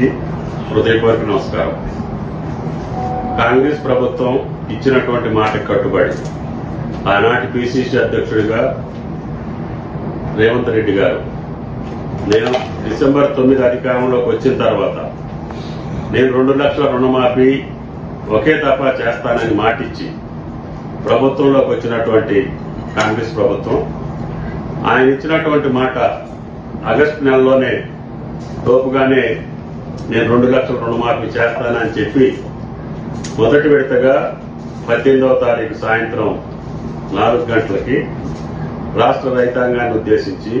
అందరికీ హృదయపూర్వక నమస్కారం. కాంగ్రెస్ ప్రభుత్వం ఇచ్చినటువంటి మాటకు కట్టుబడి ఆనాటి పిసిసి అధ్యక్షుడిగా రేవంత్ రెడ్డి గారు నేను డిసెంబర్ తొమ్మిది అధికారంలోకి వచ్చిన తర్వాత నేను రెండు లక్షల రుణమాఫీ ఒకే తప్ప చేస్తానని మాటిచ్చి ప్రభుత్వంలోకి వచ్చినటువంటి కాంగ్రెస్ ప్రభుత్వం ఆయన ఇచ్చినటువంటి మాట ఆగస్టు నెలలోనే తోపుగానే నేను రెండు లక్షల రుణమాఫీ చేస్తానని చెప్పి మొదటి విడతగా పద్దెనిమిదవ తారీఖు సాయంత్రం నాలుగు గంటలకి రాష్ట్ర రైతాంగాన్ని ఉద్దేశించి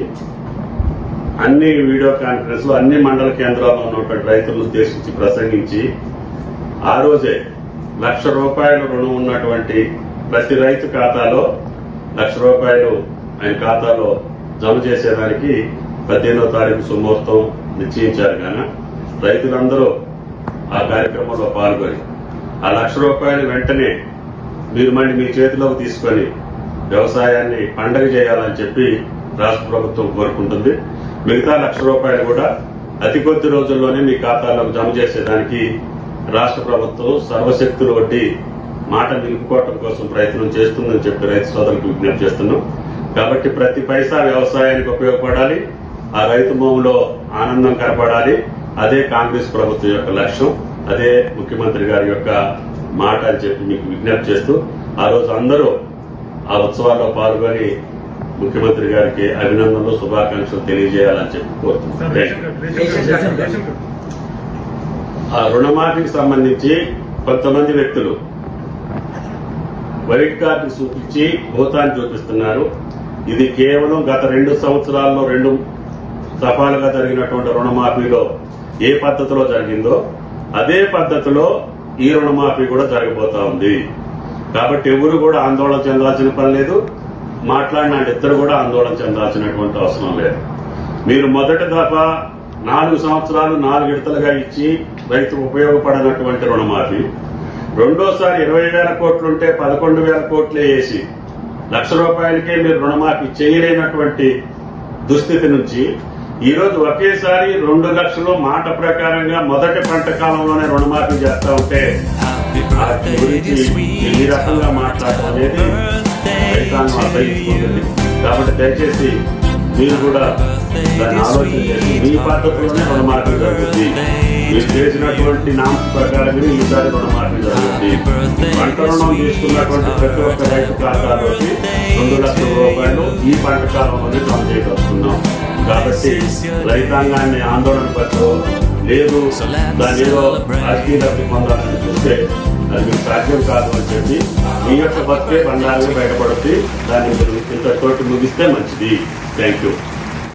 అన్ని వీడియో కాన్ఫరెన్స్లో అన్ని మండల కేంద్రాల్లో ఉన్నటువంటి రైతులను ఉద్దేశించి ప్రసంగించి ఆ రోజే లక్ష రూపాయలు రుణం ఉన్నటువంటి ప్రతి రైతు ఖాతాలో లక్ష రూపాయలు ఆయన ఖాతాలో జమ చేసేదానికి పద్దెనిమిదవ తారీఖు సుముహూర్తం నిశ్చయించారు కానీ రైతులందరూ ఆ కార్యక్రమంలో పాల్గొని ఆ లక్ష రూపాయలు వెంటనే మీరు మళ్ళీ మీ చేతిలోకి తీసుకొని వ్యవసాయాన్ని పండగ చేయాలని చెప్పి రాష్ట్ర ప్రభుత్వం కోరుకుంటుంది. మిగతా లక్ష రూపాయలు కూడా అతి కొద్ది రోజుల్లోనే మీ ఖాతాలోకి జమ చేసేదానికి రాష్ట్ర ప్రభుత్వం సర్వశక్తులు వడ్డీ మాట నిలుపుకోవటం కోసం ప్రయత్నం చేస్తుందని చెప్పి రైతు సోదరులకు విజ్ఞప్తి చేస్తున్నాం. కాబట్టి ప్రతి పైసా వ్యవసాయానికి ఉపయోగపడాలి ఆ రైతు భూమిలో ఆనందం కనపడాలి అదే కాంగ్రెస్ ప్రభుత్వం యొక్క లక్ష్యం అదే ముఖ్యమంత్రి గారి యొక్క మాట అని చెప్పి మీకు విజ్ఞప్తి చేస్తూ ఆ రోజు అందరూ ఆ ఉత్సవాల్లో పాల్గొని ముఖ్యమంత్రి గారికి అభినందనలు శుభాకాంక్షలు తెలియజేయాలని చెప్పి కోరుతున్నాను. ఆ రుణమాఫీకి సంబంధించి కొంతమంది వ్యక్తులు వైట్ కార్డు చూపించి భూతాన్ని చూపిస్తున్నారు. ఇది కేవలం గత రెండు సంవత్సరాల్లో రెండు దఫాలుగా జరిగినటువంటి రుణమాఫీలో ఏ పద్ధతిలో జరిగిందో అదే పద్ధతిలో ఈ రుణమాఫీ కూడా జరగబోతా ఉంది. కాబట్టి ఎవరు కూడా ఆందోళన చెందాల్సిన పని లేదు. మాట్లాడిన ఇద్దరు కూడా ఆందోళన చెందాల్సినటువంటి అవసరం లేదు. మీరు మొదటి దఫా నాలుగు సంవత్సరాలు నాలుగు విడతలుగా ఇచ్చి రైతుకు ఉపయోగపడినటువంటి రుణమాఫీ. రెండోసారి ఇరవై వేల కోట్లుంటే పదకొండు వేల కోట్లే వేసి లక్ష రూపాయలకే మీరు రుణమాఫీ చేయలేనటువంటి దుస్థితి నుంచి ఈ రోజు ఒకేసారి రెండు లక్షలు మాట ప్రకారంగా మొదటి పంట కాలంలోనే రుణమాఫీ చేస్తా ఉంటే ఈ రకంగా మాట్లాడటం అనేది రైతాంగం అసహించుకుంటుంది కాబట్టి దయచేసి మీరు కూడా దాన్ని ఆలోచన చేసి మీ పద్ధతిలోనే రుణమాఫీ జరుగుతుంది. మీరు చేసినటువంటి నామ ప్రకారమే ఈసారి రుణమాఫీ జరుగుతుంది. పంట రుణం తీసుకున్నటువంటి ప్రతి ఒక్క రైతు ఖాతాలోకి రెండు లక్షల రూపాయలు ఈ పంట కాలంలోనే జమ చేయగలుగుతున్నాం. కాబట్టి రైతాంగాన్ని ఆందోళన పట్టు లేదు. దాని ఏదో రాజకీయ లబ్ధి పొందాలని చూస్తే అది మీకు సాధ్యం కాదు అని చెప్పి మీ యొక్క బతికే బండారంగా బయటపడుతుంది దాన్ని మీరు ముగిస్తే మంచిది. Thank you